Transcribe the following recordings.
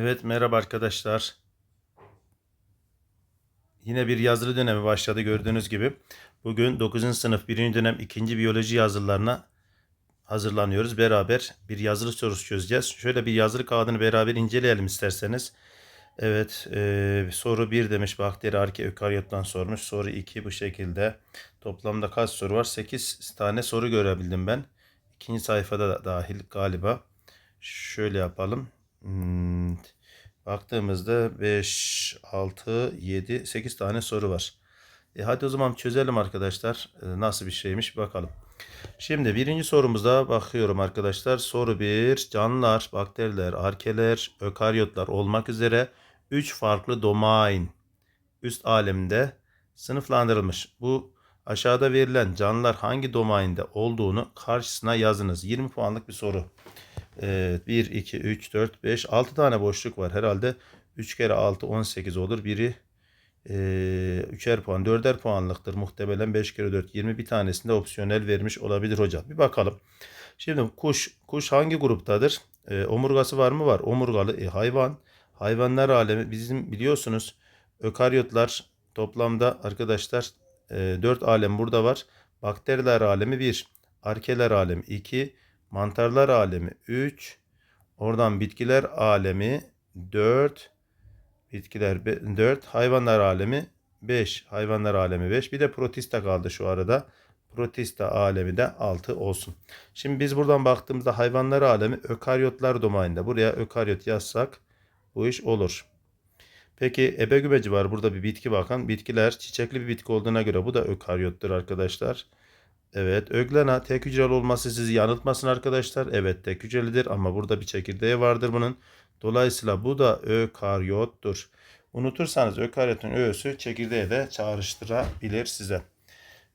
Evet merhaba arkadaşlar. Yine bir yazılı dönemi başladı gördüğünüz gibi. Bugün 9. sınıf 1. dönem 2. biyoloji yazılarına hazırlanıyoruz. Beraber bir yazılı sorusu çözeceğiz. Şöyle bir yazılı kağıdını beraber inceleyelim isterseniz. Evet e, soru 1 demiş bakteri arke ökaryottan sormuş. Soru 2 bu şekilde. Toplamda kaç soru var? 8 tane soru görebildim ben. İkinci sayfada da dahil galiba. Şöyle yapalım. Hmm, baktığımızda 5, 6, 7, 8 tane soru var. E hadi o zaman çözelim arkadaşlar. E, nasıl bir şeymiş bakalım. Şimdi birinci sorumuza bakıyorum arkadaşlar. Soru 1. Canlılar, bakteriler, arkeler, ökaryotlar olmak üzere 3 farklı domain üst aleminde sınıflandırılmış. Bu aşağıda verilen canlılar hangi domainde olduğunu karşısına yazınız. 20 puanlık bir soru. Evet, 1, 2, 3, 4, 5, 6 tane boşluk var. Herhalde 3 kere 6, 18 olur. Biri e, 3'er puan, 4'er puanlıktır. Muhtemelen 5 kere 4, 20 bir tanesinde opsiyonel vermiş olabilir hocam. Bir bakalım. Şimdi kuş, kuş hangi gruptadır? E, omurgası var mı? Var. Omurgalı e, hayvan. Hayvanlar alemi bizim biliyorsunuz ökaryotlar toplamda arkadaşlar e, 4 alem burada var. Bakteriler alemi 1, arkeler alemi 2, mantarlar alemi 3, oradan bitkiler alemi 4, bitkiler 4, hayvanlar alemi 5, hayvanlar alemi 5. Bir de protista kaldı şu arada. Protista alemi de 6 olsun. Şimdi biz buradan baktığımızda hayvanlar alemi ökaryotlar domaininde. Buraya ökaryot yazsak bu iş olur. Peki ebegümeci var burada bir bitki bakan. Bitkiler çiçekli bir bitki olduğuna göre bu da ökaryottur arkadaşlar. Evet öglena tek hücreli olması sizi yanıltmasın arkadaşlar. Evet tek hücrelidir ama burada bir çekirdeği vardır bunun. Dolayısıyla bu da ökaryottur. Unutursanız ökaryotun öğüsü çekirdeği de çağrıştırabilir size.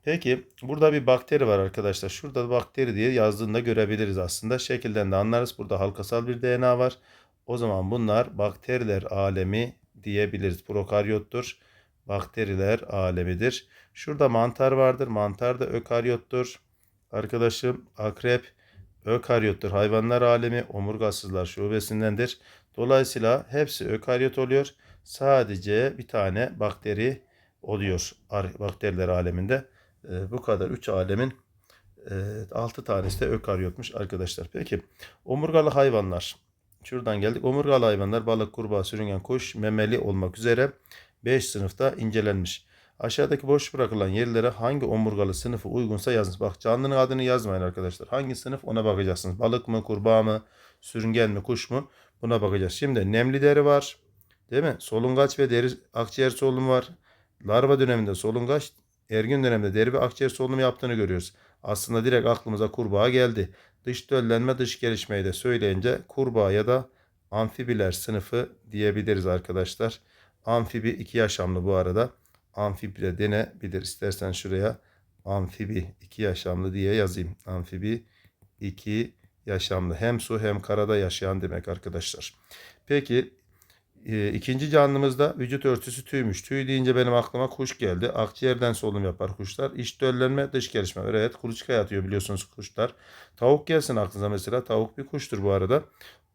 Peki burada bir bakteri var arkadaşlar. Şurada bakteri diye yazdığında görebiliriz aslında. Şekilden de anlarız. Burada halkasal bir DNA var. O zaman bunlar bakteriler alemi diyebiliriz. Prokaryottur. Bakteriler alemidir. Şurada mantar vardır. Mantar da ökaryottur. Arkadaşım akrep ökaryottur. Hayvanlar alemi omurgasızlar şubesindendir. Dolayısıyla hepsi ökaryot oluyor. Sadece bir tane bakteri oluyor bakteriler aleminde. E, bu kadar 3 alemin e, 6 tanesi de ökaryotmuş arkadaşlar. Peki omurgalı hayvanlar. Şuradan geldik. Omurgalı hayvanlar balık, kurbağa, sürüngen, kuş, memeli olmak üzere 5 sınıfta incelenmiş. Aşağıdaki boş bırakılan yerlere hangi omurgalı sınıfı uygunsa yazınız. Bak canlının adını yazmayın arkadaşlar. Hangi sınıf ona bakacaksınız. Balık mı, kurbağa mı, sürüngen mi, kuş mu? Buna bakacağız. Şimdi nemli deri var. Değil mi? Solungaç ve deri akciğer solunumu var. Larva döneminde solungaç, ergin döneminde deri ve akciğer solunumu yaptığını görüyoruz. Aslında direkt aklımıza kurbağa geldi. Dış döllenme, dış gelişmeyi de söyleyince kurbağa ya da amfibiler sınıfı diyebiliriz arkadaşlar. Amfibi iki yaşamlı bu arada. Amfibi de denebilir. İstersen şuraya amfibi iki yaşamlı diye yazayım. Amfibi iki yaşamlı. Hem su hem karada yaşayan demek arkadaşlar. Peki e, ikinci canlımızda vücut örtüsü tüymüş. Tüy deyince benim aklıma kuş geldi. Akciğerden solunum yapar kuşlar. İç döllenme, dış gelişme. Evet kuluçka yatıyor biliyorsunuz kuşlar. Tavuk gelsin aklınıza mesela. Tavuk bir kuştur bu arada.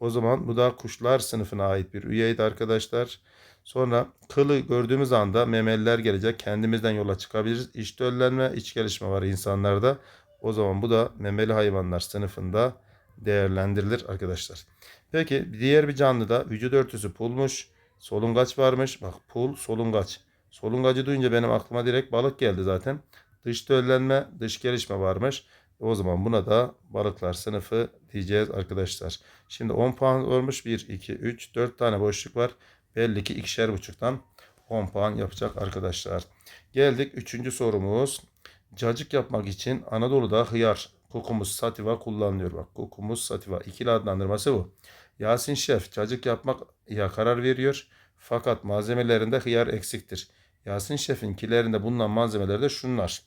O zaman bu da kuşlar sınıfına ait bir üyeydi arkadaşlar. Sonra kılı gördüğümüz anda memeliler gelecek. Kendimizden yola çıkabiliriz. İç döllenme, iç gelişme var insanlarda. O zaman bu da memeli hayvanlar sınıfında değerlendirilir arkadaşlar. Peki diğer bir canlıda vücut örtüsü pulmuş. Solungaç varmış. Bak pul, solungaç. Solungacı duyunca benim aklıma direkt balık geldi zaten. Dış döllenme, dış gelişme varmış. O zaman buna da balıklar sınıfı diyeceğiz arkadaşlar. Şimdi 10 puan olmuş. 1, 2, 3, 4 tane boşluk var. Belli ki ikişer buçuktan 10 puan yapacak arkadaşlar. Geldik 3. sorumuz. Cacık yapmak için Anadolu'da hıyar, kokumuz sativa kullanılıyor. Bak kokumuz sativa. İkili adlandırması bu. Yasin Şef cacık yapmak ya karar veriyor. Fakat malzemelerinde hıyar eksiktir. Yasin Şef'in kilerinde bulunan malzemeler de şunlar.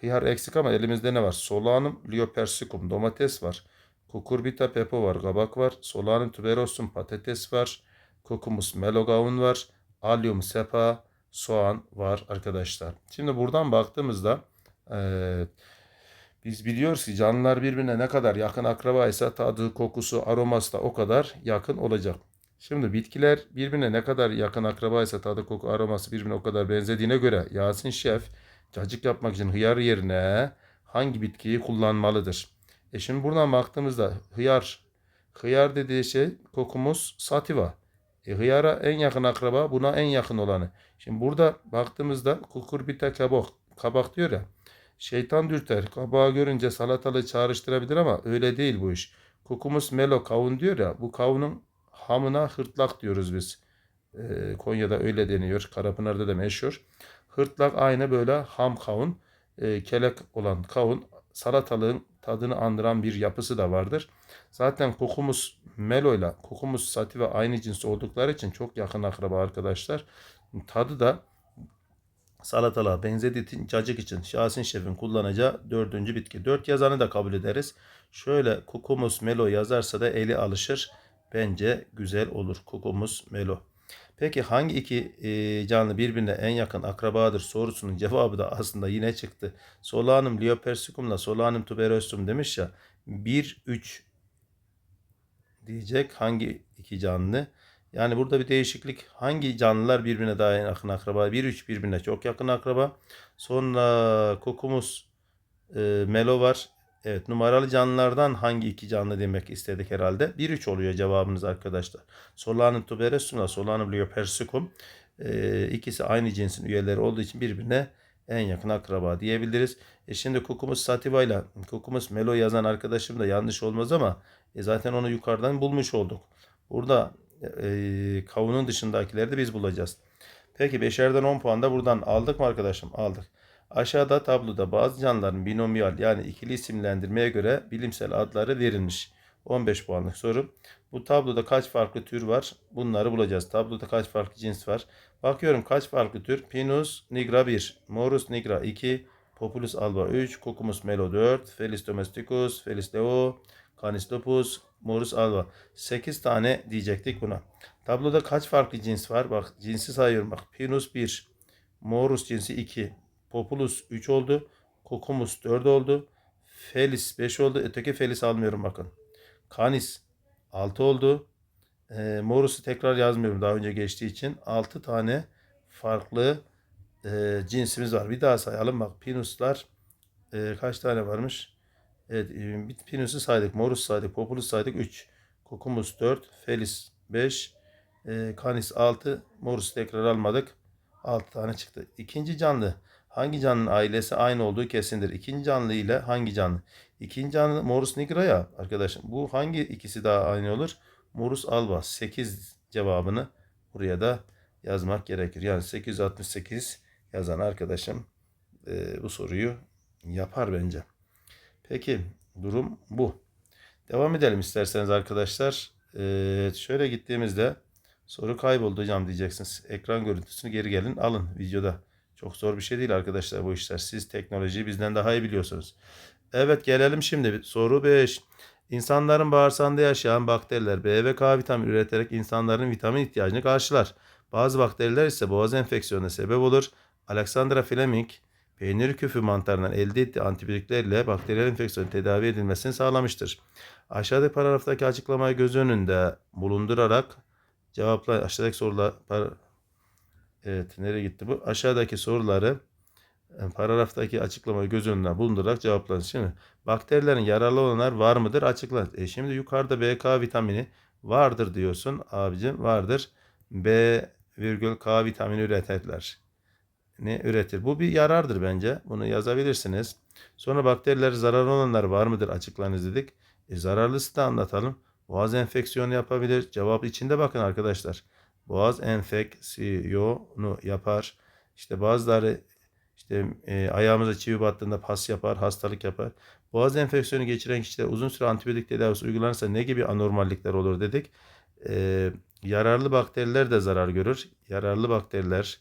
Hıyar eksik ama elimizde ne var? Solanum liopersicum domates var. Kukurbita pepo var, kabak var. Solanum tuberosum patates var. Kokumus melogaun var. Allium sepa soğan var arkadaşlar. Şimdi buradan baktığımızda e, biz biliyoruz ki canlılar birbirine ne kadar yakın akrabaysa tadı, kokusu, aroması da o kadar yakın olacak. Şimdi bitkiler birbirine ne kadar yakın akrabaysa tadı, koku, aroması birbirine o kadar benzediğine göre Yasin Şef cacık yapmak için hıyar yerine hangi bitkiyi kullanmalıdır? E şimdi buradan baktığımızda hıyar, hıyar dediği şey kokumuz sativa. E hıyara en yakın akraba buna en yakın olanı. Şimdi burada baktığımızda kukurbita kabak, kabak diyor ya. Şeytan dürter. Kabağı görünce salatalığı çağrıştırabilir ama öyle değil bu iş. Kukumus melo kavun diyor ya. Bu kavunun hamına hırtlak diyoruz biz. Ee, Konya'da öyle deniyor. Karapınar'da da meşhur. Hırtlak aynı böyle ham kavun. e, kelek olan kavun. Salatalığın tadını andıran bir yapısı da vardır. Zaten kokumus melo ile kokumus sativa aynı cins oldukları için çok yakın akraba arkadaşlar. Tadı da salatalığa benzediği cacık için Şahin Şef'in kullanacağı dördüncü bitki. Dört yazanı da kabul ederiz. Şöyle kukumus melo yazarsa da eli alışır. Bence güzel olur kukumus melo. Peki hangi iki e, canlı birbirine en yakın akrabadır sorusunun cevabı da aslında yine çıktı. Solanum liopersicum'la Solanum tuberosum demiş ya. 1-3 diyecek hangi iki canlı? Yani burada bir değişiklik. Hangi canlılar birbirine daha yakın akraba? 1-3 birbirine çok yakın akraba. Sonra kokumus e, melo var. Evet numaralı canlılardan hangi iki canlı demek istedik herhalde. 1-3 oluyor cevabınız arkadaşlar. Solanum tuberosum'la Solanum liopersicum e, ikisi aynı cinsin üyeleri olduğu için birbirine en yakın akraba diyebiliriz. E şimdi Kukumus sativa ile Kukumus melo yazan arkadaşım da yanlış olmaz ama e zaten onu yukarıdan bulmuş olduk. Burada e, kavunun dışındakileri de biz bulacağız. Peki 5'erden 10 puan da buradan aldık mı arkadaşım? Aldık. Aşağıda tabloda bazı canlıların binomiyal yani ikili isimlendirmeye göre bilimsel adları verilmiş. 15 puanlık soru. Bu tabloda kaç farklı tür var? Bunları bulacağız. Tabloda kaç farklı cins var? Bakıyorum kaç farklı tür? Pinus nigra 1, Morus nigra 2, Populus alba 3, Cucumus melo 4, Felis domesticus, Felis leo, Canis lupus, Morus alba. 8 tane diyecektik buna. Tabloda kaç farklı cins var? Bak cinsi sayıyorum bak. Pinus 1, Morus cinsi 2, Populus 3 oldu, Cucumus 4 oldu, Felis 5 oldu. Öteki Felis almıyorum bakın. Canis 6 oldu. E, Morus'u tekrar yazmıyorum daha önce geçtiği için. 6 tane farklı e, cinsimiz var. Bir daha sayalım bak. Pinuslar e, kaç tane varmış? Evet, e, Pinus'u saydık. Morus saydık. Populus saydık. 3. Kokumus 4. Felis 5. E, Canis 6. Morus tekrar almadık. 6 tane çıktı. İkinci canlı. Hangi canlının ailesi aynı olduğu kesindir. İkinci canlı ile hangi canlı? İkinci canlı Morus nigra ya arkadaşım. Bu hangi ikisi daha aynı olur? Morus alba 8 cevabını buraya da yazmak gerekir. Yani 868 yazan arkadaşım e, bu soruyu yapar bence. Peki durum bu. Devam edelim isterseniz arkadaşlar. E, şöyle gittiğimizde soru kayboldu hocam diyeceksiniz. Ekran görüntüsünü geri gelin alın videoda. Çok zor bir şey değil arkadaşlar bu işler. Siz teknolojiyi bizden daha iyi biliyorsunuz. Evet gelelim şimdi. Soru 5. İnsanların bağırsağında yaşayan bakteriler B ve K vitamini üreterek insanların vitamin ihtiyacını karşılar. Bazı bakteriler ise boğaz enfeksiyonuna sebep olur. Alexandra Fleming peynir küfü mantarından elde ettiği antibiyotiklerle bakteriyel enfeksiyonun tedavi edilmesini sağlamıştır. Aşağıdaki paragraftaki açıklamayı göz önünde bulundurarak cevapla aşağıdaki sorular Evet nereye gitti bu? Aşağıdaki soruları e, paragraftaki açıklamayı göz önüne bulundurarak cevaplayın. Şimdi bakterilerin yararlı olanlar var mıdır? Açıkla. E şimdi yukarıda BK vitamini vardır diyorsun abicim vardır. B virgül K vitamini üretirler. Ne üretir? Bu bir yarardır bence. Bunu yazabilirsiniz. Sonra bakterilere zararlı olanlar var mıdır? Açıklayınız dedik. E, zararlısı da anlatalım. Boğaz enfeksiyonu yapabilir. Cevap içinde bakın arkadaşlar. Boğaz enfeksiyonu yapar. İşte bazıları işte e, ayağımıza çivi battığında pas yapar, hastalık yapar. Boğaz enfeksiyonu geçiren kişiler uzun süre antibiyotik tedavisi uygulanırsa ne gibi anormallikler olur dedik. E, yararlı bakteriler de zarar görür. Yararlı bakteriler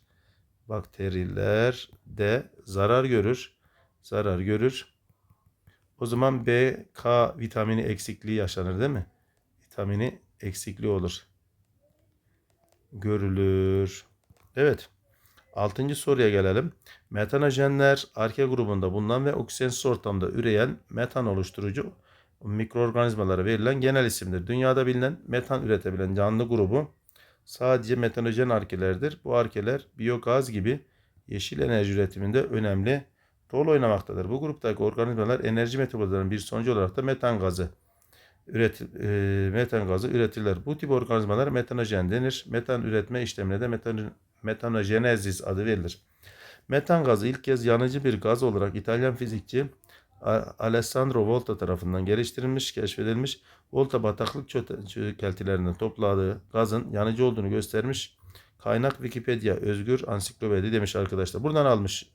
bakteriler de zarar görür. Zarar görür. O zaman B, K vitamini eksikliği yaşanır değil mi? Vitamini eksikliği olur. Görülür. Evet. Altıncı soruya gelelim. Metanojenler arke grubunda bulunan ve oksijensiz ortamda üreyen metan oluşturucu mikroorganizmalara verilen genel isimdir. Dünyada bilinen metan üretebilen canlı grubu sadece metanojen arkelerdir. Bu arkeler biyogaz gibi yeşil enerji üretiminde önemli rol oynamaktadır. Bu gruptaki organizmalar enerji metabolizmanın bir sonucu olarak da metan gazı üret, e, metan gazı üretirler. Bu tip organizmalar metanojen denir. Metan üretme işlemine de metan, metanojenezis adı verilir. Metan gazı ilk kez yanıcı bir gaz olarak İtalyan fizikçi Alessandro Volta tarafından geliştirilmiş, keşfedilmiş. Volta bataklık çökeltilerinden topladığı gazın yanıcı olduğunu göstermiş. Kaynak Wikipedia, Özgür Ansiklopedi demiş arkadaşlar. Buradan almış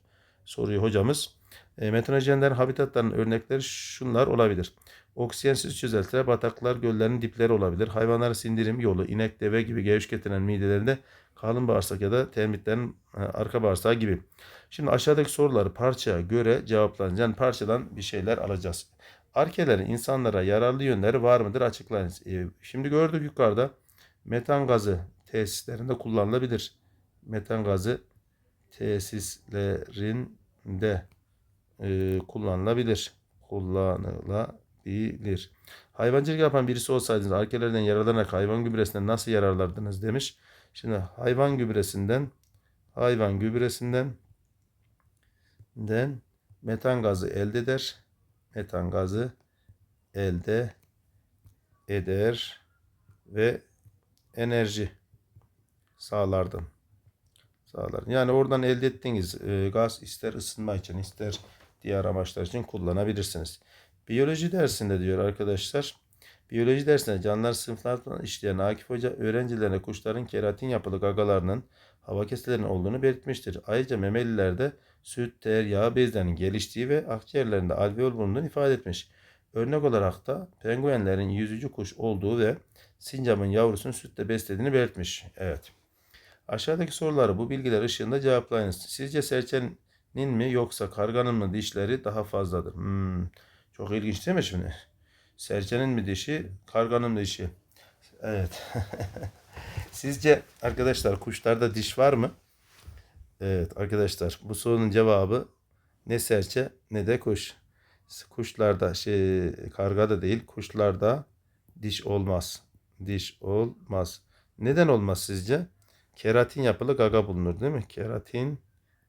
soruyu hocamız. E, metanojenlerin habitatlarının örnekleri şunlar olabilir. Oksijensiz çözeltiler, bataklar, göllerin dipleri olabilir. Hayvanların sindirim yolu, inek, deve gibi geviş getiren midelerinde kalın bağırsak ya da termitlerin e, arka bağırsağı gibi. Şimdi aşağıdaki soruları parçaya göre cevaplayınız. Yani parçadan bir şeyler alacağız. Arkelerin insanlara yararlı yönleri var mıdır? Açıklayınız. E, şimdi gördük yukarıda metan gazı tesislerinde kullanılabilir. Metan gazı tesislerinde e, kullanılabilir. Kullanılabilir. Hayvancılık yapan birisi olsaydınız arkelerden yararlanarak hayvan gübresinden nasıl yararlardınız demiş. Şimdi hayvan gübresinden hayvan gübresinden den metan gazı elde eder. Metan gazı elde eder ve enerji sağlardım. Sağlar. Yani oradan elde ettiğiniz e, gaz ister ısınma için ister diğer amaçlar için kullanabilirsiniz. Biyoloji dersinde diyor arkadaşlar. Biyoloji dersinde canlılar sınıflarından işleyen Akif Hoca öğrencilerine kuşların keratin yapılı gagalarının hava keselerinin olduğunu belirtmiştir. Ayrıca memelilerde süt, ter, yağ bezlerinin geliştiği ve akciğerlerinde alveol bulunduğunu ifade etmiş. Örnek olarak da penguenlerin yüzücü kuş olduğu ve sincapın yavrusunu sütle beslediğini belirtmiş. Evet. Aşağıdaki soruları bu bilgiler ışığında cevaplayınız. Sizce serçenin mi yoksa karganın mı dişleri daha fazladır? Hmm, çok ilginç değil mi şimdi? Serçenin mi dişi, karganın mı dişi? Evet. Sizce arkadaşlar kuşlarda diş var mı? Evet arkadaşlar bu sorunun cevabı ne serçe ne de kuş. Kuşlarda şey karga da değil kuşlarda diş olmaz. Diş olmaz. Neden olmaz sizce? Keratin yapılı gaga bulunur değil mi? Keratin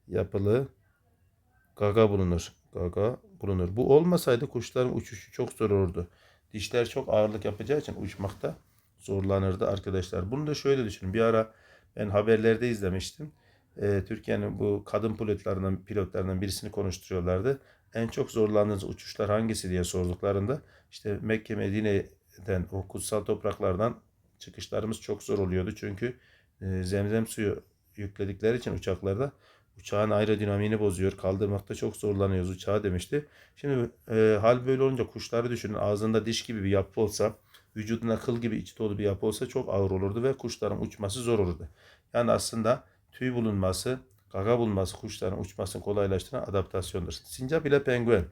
yapılı gaga bulunur. Gaga bulunur. Bu olmasaydı kuşların uçuşu çok zor olurdu. Dişler çok ağırlık yapacağı için uçmakta zorlanırdı arkadaşlar. Bunu da şöyle düşünün. Bir ara ben haberlerde izlemiştim. Ee, Türkiye'nin bu kadın pilotlarından pilotlarından birisini konuşturuyorlardı. En çok zorlandığınız uçuşlar hangisi diye sorduklarında işte Mekke Medine'den o kutsal topraklardan çıkışlarımız çok zor oluyordu. Çünkü e, zemzem suyu yükledikleri için uçaklarda uçağın aerodinamiğini bozuyor. Kaldırmakta çok zorlanıyoruz uçağı demişti. Şimdi e, hal böyle olunca kuşları düşünün. Ağzında diş gibi bir yapı olsa, vücuduna kıl gibi içi dolu bir yapı olsa çok ağır olurdu ve kuşların uçması zor olurdu. Yani aslında tüy bulunması, gaga bulunması kuşların uçmasını kolaylaştıran adaptasyondur. Sincap ile penguen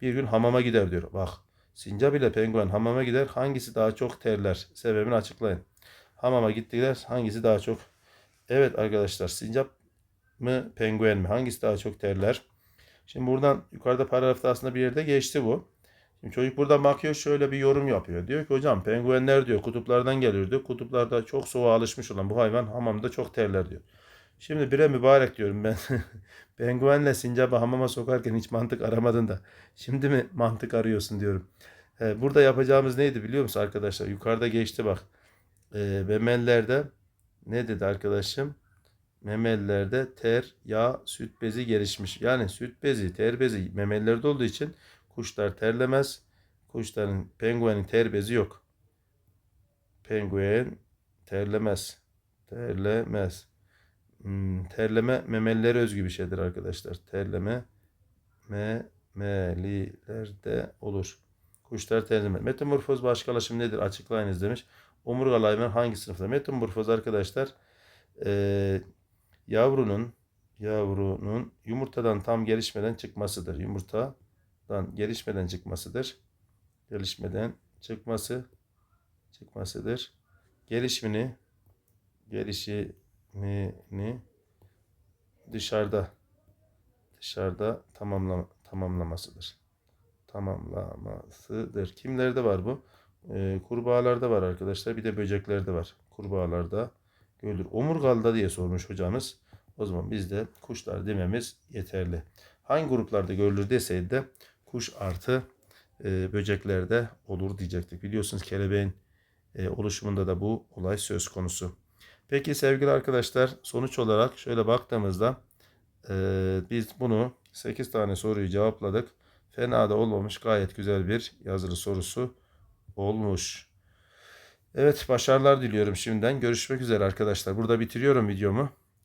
bir gün hamama gider diyor. Bak sincap ile penguen hamama gider. Hangisi daha çok terler? Sebebini açıklayın. Hamama gittiler. Hangisi daha çok? Evet arkadaşlar sincap mı penguen mi? Hangisi daha çok terler? Şimdi buradan yukarıda paragrafta aslında bir yerde geçti bu. Şimdi çocuk burada bakıyor şöyle bir yorum yapıyor. Diyor ki hocam penguenler diyor kutuplardan geliyor diyor. Kutuplarda çok soğuğa alışmış olan bu hayvan hamamda çok terler diyor. Şimdi bire mübarek diyorum ben. Penguenle sincabı hamama sokarken hiç mantık aramadın da. Şimdi mi mantık arıyorsun diyorum. Ee, burada yapacağımız neydi biliyor musun arkadaşlar? Yukarıda geçti bak. Ee, memellerde ne dedi arkadaşım? Memelilerde ter, yağ, süt bezi gelişmiş. Yani süt bezi, ter bezi memelilerde olduğu için kuşlar terlemez. Kuşların, penguenin ter bezi yok. Penguen terlemez. Terlemez. Hmm, terleme memelilere özgü bir şeydir arkadaşlar. Terleme memelilerde olur. Kuşlar terleme. Metamorfoz başkalaşım nedir? Açıklayınız demiş. Omurgalı hayvan hangi sınıfta? Metamorfoz arkadaşlar eee yavrunun yavrunun yumurtadan tam gelişmeden çıkmasıdır. Yumurtadan gelişmeden çıkmasıdır. Gelişmeden çıkması çıkmasıdır. Gelişimini gelişimini dışarıda dışarıda tamamlama, tamamlamasıdır. tamamlamasıdır. Kimlerde var bu? Ee, kurbağalarda var arkadaşlar. Bir de böceklerde var. Kurbağalarda görülür. Omurgalıda diye sormuş hocamız. O zaman biz de kuşlar dememiz yeterli. Hangi gruplarda görülür deseydi de kuş artı e, böceklerde olur diyecektik. Biliyorsunuz kelebeğin e, oluşumunda da bu olay söz konusu. Peki sevgili arkadaşlar sonuç olarak şöyle baktığımızda e, biz bunu 8 tane soruyu cevapladık. Fena da olmamış gayet güzel bir yazılı sorusu olmuş. Evet başarılar diliyorum şimdiden. Görüşmek üzere arkadaşlar. Burada bitiriyorum videomu.